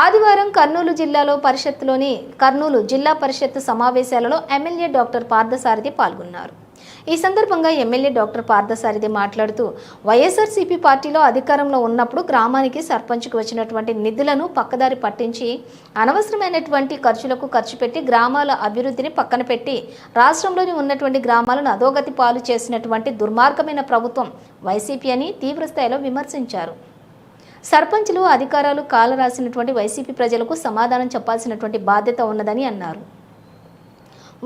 ఆదివారం కర్నూలు జిల్లాలో పరిషత్లోని కర్నూలు జిల్లా పరిషత్ సమావేశాలలో ఎమ్మెల్యే డాక్టర్ పార్థసారథి పాల్గొన్నారు. ఈ సందర్భంగా ఎమ్మెల్యే డాక్టర్ పార్థసారథి మాట్లాడుతూ వైఎస్ఆర్సీపీ పార్టీలో అధికారంలో ఉన్నప్పుడు గ్రామానికి సర్పంచ్కు వచ్చినటువంటి నిధులను పక్కదారి పట్టించి అనవసరమైనటువంటి ఖర్చులకు ఖర్చు పెట్టి గ్రామాల అభివృద్ధిని పక్కన పెట్టి రాష్ట్రంలోని ఉన్నటువంటి గ్రామాలను అధోగతి పాలు చేసినటువంటి దుర్మార్గమైన ప్రభుత్వం వైసీపీ అని తీవ్రస్థాయిలో విమర్శించారు. సర్పంచ్లు అధికారాలు కాలరాసినటువంటి వైసీపీ ప్రజలకు సమాధానం చెప్పాల్సినటువంటి బాధ్యత ఉన్నదని అన్నారు.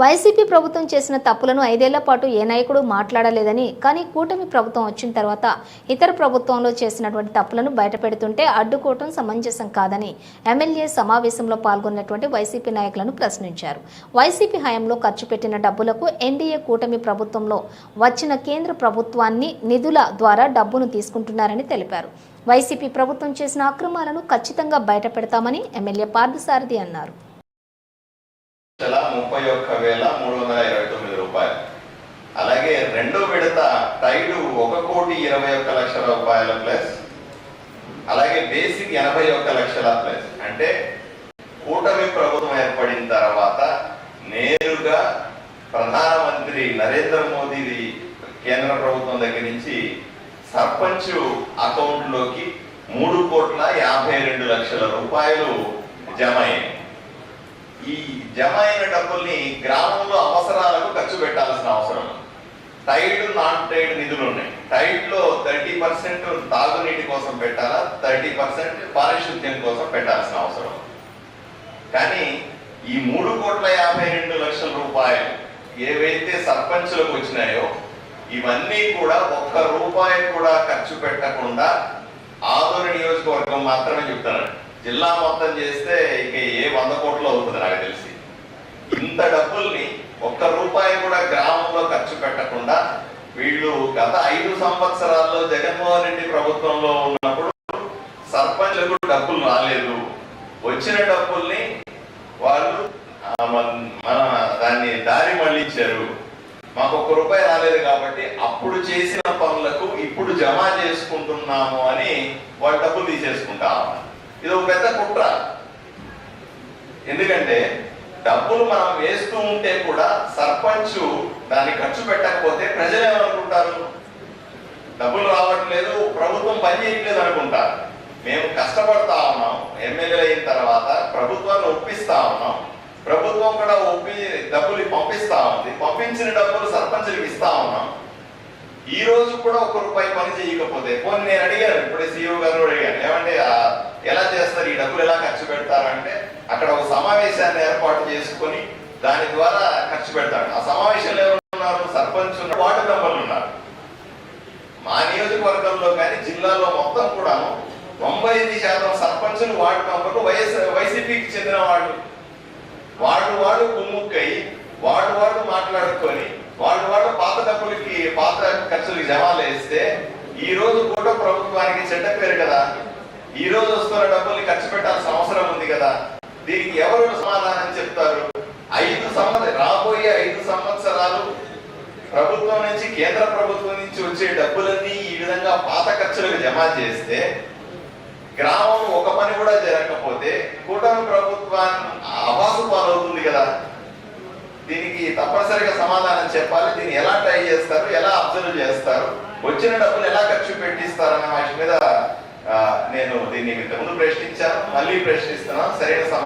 వైసీపీ ప్రభుత్వం చేసిన తప్పులను ఐదేళ్ళ పాటు ఏ నాయకుడు మాట్లాడలేదని కానీ కూటమి ప్రభుత్వం వచ్చిన తర్వాత ఇతర ప్రభుత్వంలో చేసినటువంటి తప్పులను బయటపెడుతుంటే అడ్డుకోవటం సమంజసం కాదని ఎమ్మెల్యే సమావేశంలో పాల్గొన్నటువంటి వైసీపీ నాయకులను ప్రశ్నించారు. వైసీపీ హయాంలో ఖర్చు పెట్టిన డబ్బులకు ఎన్డీఏ కూటమి ప్రభుత్వంలో వచ్చిన కేంద్ర ప్రభుత్వాన్ని నిధుల ద్వారా డబ్బును తీసుకుంటున్నారని తెలిపారు. వైసీపీ ప్రభుత్వం చేసిన అక్రమాలను ఖచ్చితంగా బయటపెడతామని ఎమ్మెల్యే పార్థసారథి అన్నారు. లక్షల ముప్పై ఒక్క వేల మూడు వందల ఇరవై తొమ్మిది రూపాయలు. అలాగే రెండో విడత టైడు ఒక కోటి ఇరవై ఒక్క లక్షల రూపాయల ప్లస్ అలాగే బేసిక్ ఎనభై ఒక్క లక్షల ప్లస్. అంటే కూటమి ప్రభుత్వం ఏర్పడిన తర్వాత నేరుగా ప్రధానమంత్రి నరేంద్ర మోదీ కేంద్ర ప్రభుత్వం దగ్గర నుంచి సర్పంచ్ అకౌంట్లోకి మూడు కోట్ల యాభై రెండు లక్షల రూపాయలు జమ అయ్యాయి ఈ జమ అయిన డబ్బుల్ని గ్రామంలో అవసరాలకు ఖర్చు పెట్టాల్సిన అవసరం ఉంది. టైడ్ నాన్ టైడ్ నిధులు ఉన్నాయి. టైడ్లో థర్టీ పర్సెంట్ తాగునీటి కోసం పెట్టాలా? థర్టీ పర్సెంట్ పారిశుద్ధ్యం కోసం పెట్టాల్సిన అవసరం కానీ ఈ మూడు కోట్ల యాభై రెండు లక్షల రూపాయలు ఏవైతే సర్పంచులకు వచ్చినాయో ఇవన్నీ కూడా ఒక్క రూపాయి కూడా ఖర్చు పెట్టకుండా ఆదోని నియోజకవర్గం మాత్రమే చెప్తాను జిల్లా మొత్తం చేస్తే ఇక ఏ వంద కోట్లు అవుతుంది నాకు తెలిసి. ఇంత డబ్బుల్ని ఒక్క రూపాయి కూడా గ్రామంలో ఖర్చు పెట్టకుండా వీళ్ళు గత ఐదు సంవత్సరాల్లో జగన్మోహన్ రెడ్డి ప్రభుత్వంలో ఉన్నప్పుడు సర్పంచ్లకు డబ్బులు రాలేదు. వచ్చిన డబ్బుల్ని వాళ్ళు మన- మన దాన్ని దారి మళ్ళించారు. మాకు ఒక్క రూపాయి రాలేదు కాబట్టి అప్పుడు చేసిన పనులకు ఇప్పుడు జమ చేసుకుంటున్నాము అని వాళ్ళు డబ్బులు తీసేసుకుంటా ఇది ఒక పెద్ద కుట్ర. ఎందుకంటే డబ్బులు మనం వేస్తూ ఉంటే కూడా సర్పంచ్ దాన్ని ఖర్చు పెట్టకపోతే ప్రజలు ఏమనుకుంటారు? డబ్బులు రావట్లేదు ప్రభుత్వం పని చేయట్లేదు అనుకుంటారు. మేము కష్టపడతా ఉన్నాం ఎమ్మెల్యే అయిన తర్వాత ప్రభుత్వాన్ని ఒప్పిస్తా ఉన్నాం. ప్రభుత్వం కూడా ఒప్పి డబ్బులు పంపిస్తా ఉంది. పంపించిన డబ్బులు సర్పంచులకు ఇస్తా ఉన్నాం. ఈ రోజు కూడా ఒక రూపాయి పని చేయకపోతే పోనీ నేను అడిగాను ఇప్పుడే సీఈఓ గారు అడిగాను ఏమంటే ఎలా చేస్తారు ఈ డబ్బులు ఎలా ఖర్చు పెడతారంటే అక్కడ ఒక సమావేశాన్ని ఏర్పాటు చేసుకొని దాని ద్వారా ఖర్చు పెడతాడు ఆ సమావేశంలో ఎవరు ఉన్నారు? సర్పంచ్ ఉన్నారు వార్డు మెంబర్లు ఉన్నారు. మా నియోజకవర్గంలో కానీ జిల్లాలో మొత్తం కూడాను తొంభై ఎనిమిది శాతం సర్పంచులు వార్డు మెంబర్లు వైఎస్ వైసీపీకి చెందిన వాళ్ళు. వాడు వాడు కుమ్ముక్కై వాడు వాడు మాట్లాడుకొని వాడు వాడు పాత డబ్బులకి పాత ఖర్చులకి జమాలు వేస్తే ఈ రోజు కూడా ప్రభుత్వానికి చెడ్డ పేరు కదా. ఈ రోజు వస్తున్న డబ్బుల్ని ఖర్చు పెట్టాల్సిన అవసరం ఉంది కదా. దీనికి ఎవరు సమాధానం చెప్తారు? ఐదు సంవత్సరాలు రాబోయే ఐదు సంవత్సరాలు ప్రభుత్వం నుంచి కేంద్ర ప్రభుత్వం నుంచి వచ్చే డబ్బులన్నీ ఈ విధంగా పాత ఖర్చులకు జమ చేస్తే గ్రామం ఒక పని కూడా జరగకపోతే కూటమి ప్రభుత్వాన్ని ఆవాసు పాలవుతుంది కదా. దీనికి తప్పనిసరిగా సమాధానం చెప్పాలి. దీన్ని ఎలా ట్రై చేస్తారు? ఎలా అబ్జర్వ్ చేస్తారు? వచ్చిన డబ్బులు ఎలా ఖర్చు పెట్టిస్తారు అనే వాటి మీద నేను దీన్ని ఇంతకుముందు ప్రశ్నించాను. మళ్ళీ ప్రశ్నిస్తున్నాను. సరైన సమాధానం